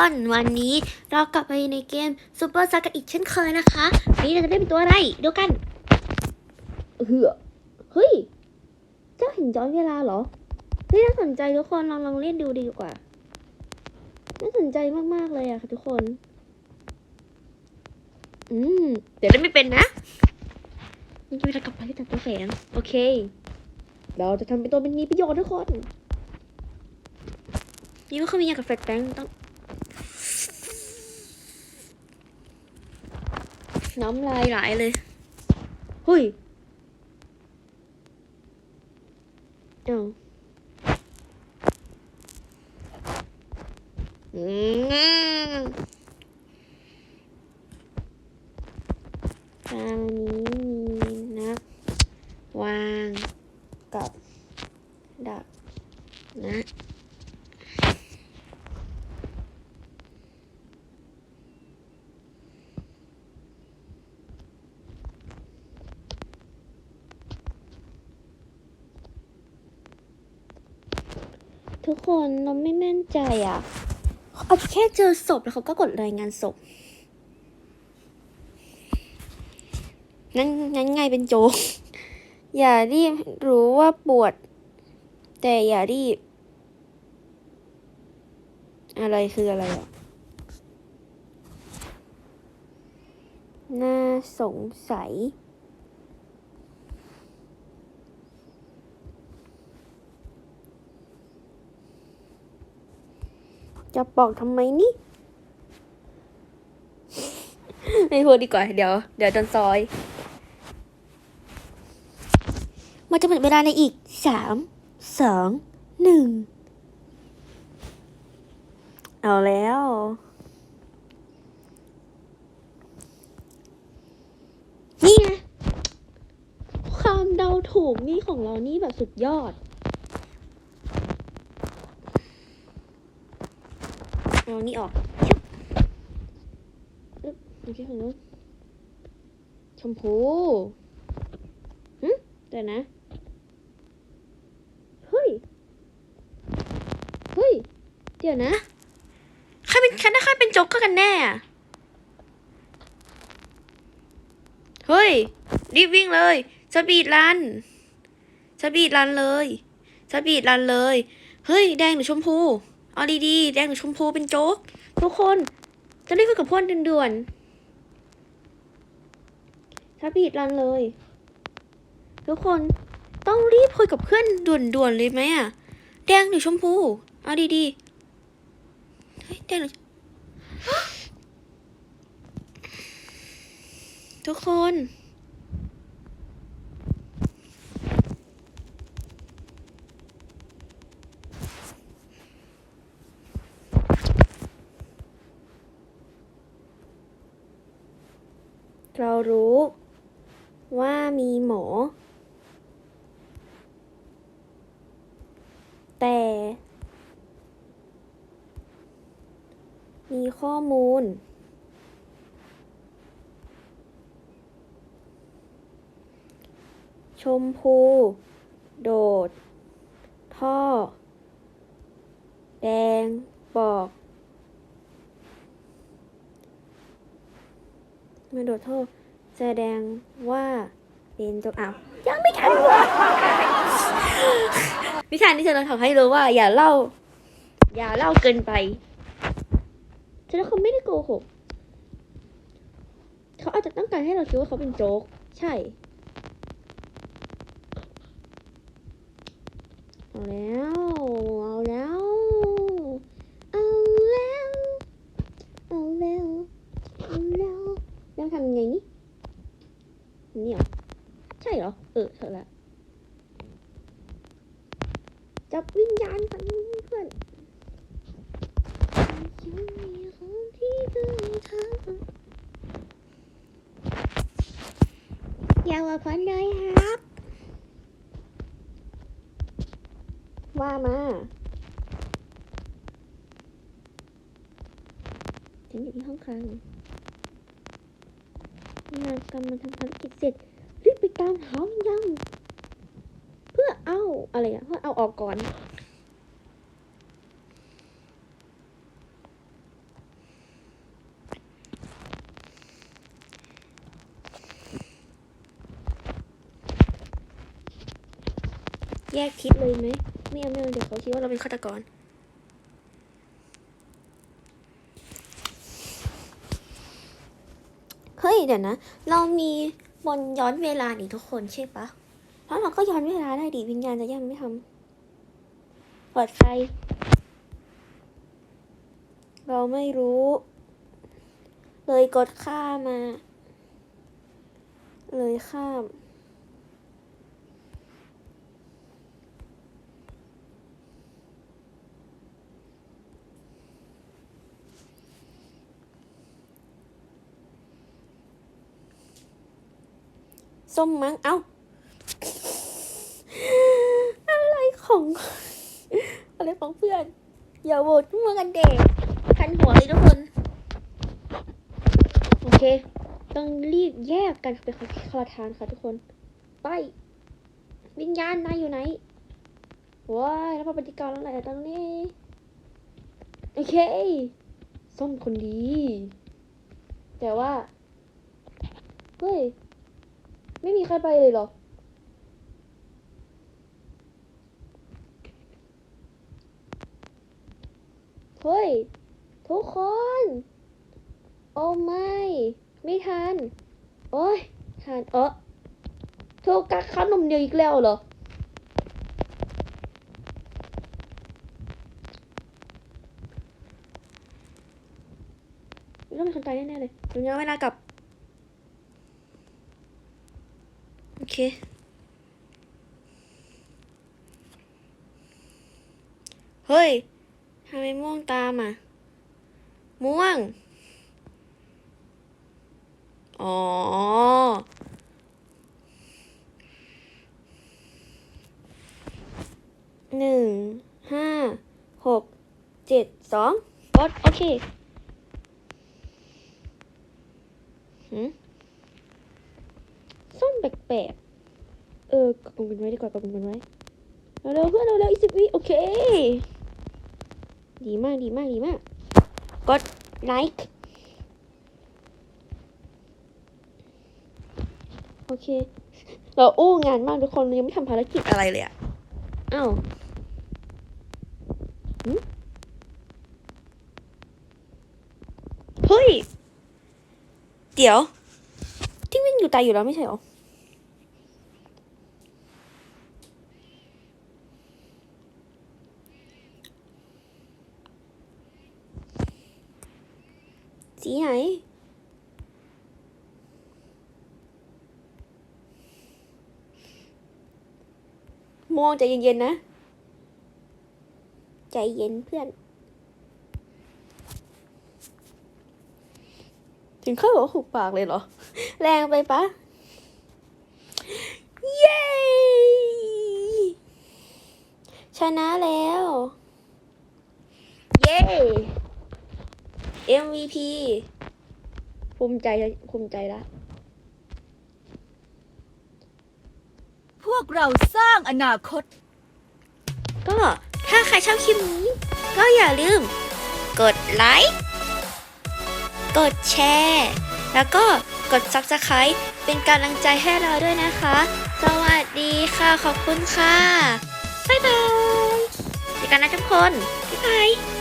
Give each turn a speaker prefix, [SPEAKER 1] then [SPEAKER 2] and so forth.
[SPEAKER 1] วันนี้เรากลับไปในเกมซูเปอร์ซักกันอีกเช่นเคยนะคะวันนี้เราจะได้เป็นตัวอะไรเดูกันเหือเฮ้ย เจ้าเห็นย้อนเวลาเหรอ เฮ้ยน่าสนใจทุกคนลองลองเล่นดูดีกว่า น่าสนใจมากๆเลยอะค่ะทุกคน อืม เดี๋ยวเล่นไม่เป็นนะนี่คือเรากลับไปที่ตัดตัวแสงโอเค เราจะทำเป็นตัวเป็นมีประโยชน์ทุกคนนี่ก็คือมีอย่างกับแฟลชแบงค์ต้อง น้ำลายไหลเลยหุยเอ้าอืมทางนี้มีนักวางกับดักนะ ทุกคนเราไม่แม่นใจอะเอาแค่เจอศพแล้วเขาก็กดรายงานศพงั้นงั้นไงเป็นโจกอย่ารีบรู้ว่าปวด แต่อย่ารีบ อะไรคืออะไรอะ น่าสงสัย จะบอกทำไมนี่ไม่พูดดีกว่า เดี๋ยว เดี๋ยวโดนซอย มันจะหมดเวลาในอีกสามสองหนึ่งเอาแล้ว นี่ไงความเดาถูกนี่ของเรานี่แบบสุดยอด เอานี่ออกชึบอึ๊บโอเคของนู้นชมพูหึเดี๋ยวนะ เฮ้ย เฮ้ย เดี๋ยวนะใครเป็นใครนะใครเป็นโจ๊กเกอร์กันแน่อะเฮ้ย รีบวิ่งเลยสปีดรันสปีดรันเลยสปีดรันเลย เฮ้ย แดงหรือชมพู เอาดีๆ แดงหรือชมพูเป็นโจ๊ก ทุกคนจะรีบคุยกับเพื่อนด่วนๆสปีดรันเลย ทุกคนต้องรีบคุยกับเพื่อนด่วนๆเลยไหมอะ แดงหรือชมพู เอาดีๆเฮ้ยแดงหรือทุกคน เรารู้ว่ามีหมอ แต่ มีข้อมูล ชมพู โดด ท่อ แดง บอก โดดท่อแสดงว่าเป็นตัวอ้าวยังไม่ทันวิชานี้จะเราทำให้รู้ว่า อย่าเล่า อย่าเล่าเกินไปฉันเขาไม่ได้โกหกเขาอาจจะต้องการให้เราคิดว่าเขาเป็นโจ๊ก ใช่เอาแล้ว เอาแล้ว เอาแล้ว เอาแล้ว เอาแล้ว แล้วทำยังไงนี่นี่เหรอ ใช่เหรอ เออเถอะละ จับวิญญาณกันเพื่อนยังมีของที่ต้องทำอย่าว่าพันเลยครับ ว่ามาฉันอยู่ที่ห้องคลังงานกำลังทำภารกิจเสร็จรีบไปตามหาวิญญาณ เอ้าอะไรอะเพื่อเอาออกก่อน แยกคิดเลยไหมไม่เอาไม่เอาเดี๋ยวเขาคิดว่าเราเป็นฆาตกรเฮ้ยเดี๋ยวนะ เรามีบนย้อนเวลานี่ทุกคนใช่ปะ แล้วเราก็ย้อนเวลาได้ดิวิญญาณจะยังไม่ทำเปิดไฟเราไม่รู้ เลยกดข้ามา เลยข้ามส้มมั้ง เอ้าะไรของ อะไรของเพื่อน อย่าโหวตมั่วกันเด็กคันหัวเลยทุกคน โอเค ต้องรีบแยกกันเป็นคอทานค่ะทุกคน ไป วิญญาณนายอยู่ไหนว้ายแล้วมาปฏิกรอะไรตรงนี้ โอเคส้มคนดี แต่ว่า เฮ้ย ไม่มีใครไปเลยเหรอ เฮ้ย ทุกคน โอ้ไม่ ไม่ทัน โอ้ยทันเออถูกกักขนมเดียวอีกแล้วเหรอ ต้องมีคนตายแน่ๆเลยเดี๋ยวย้อนเวลากลับ โอเคเฮ้ย ทำไมม่วงตามอะ ม่วง อ๋อ หนึ่ง ห้า หก เจ็ด สองกดโอเคหืมส้มแปลกๆเออกดปุ่มกันไว้ดีกว่ากดปุ่มกันไว้ เร็วๆเพื่อนเร็วๆอีกสิบวิโอเค ดีมากดีมากดีมาก กดไลค์โอเค เราอู้งานมากทุกคนยังไม่ทำภารกิจอะไรเลยอะอ้าวหึเฮ้ย เดี๋ยว ที่วิ่งอยู่ตายอยู่แล้วไม่ใช่หรอ สีไหน ม่วงใจเย็นๆนะ ใจเย็นเพื่อน ถึงขั้นบอกว่าหุบปากเลยเหรอ แรงไปปะ เย้ ชนะแล้ว เย้ MVP ภูมิใจภูมิใจละ
[SPEAKER 2] พวกเราสร้างอนาคต
[SPEAKER 1] ก็ถ้าใครชอบคลิปนี้ ก็อย่าลืม กดไลค์กดแชร์ แล้วก็กด Subscribe เป็นกำลังใจให้เราด้วยนะคะ สวัสดีค่ะ ขอบคุณค่ะ บ๊ายบายเจอกันนะทุกคน บ๊ายบาย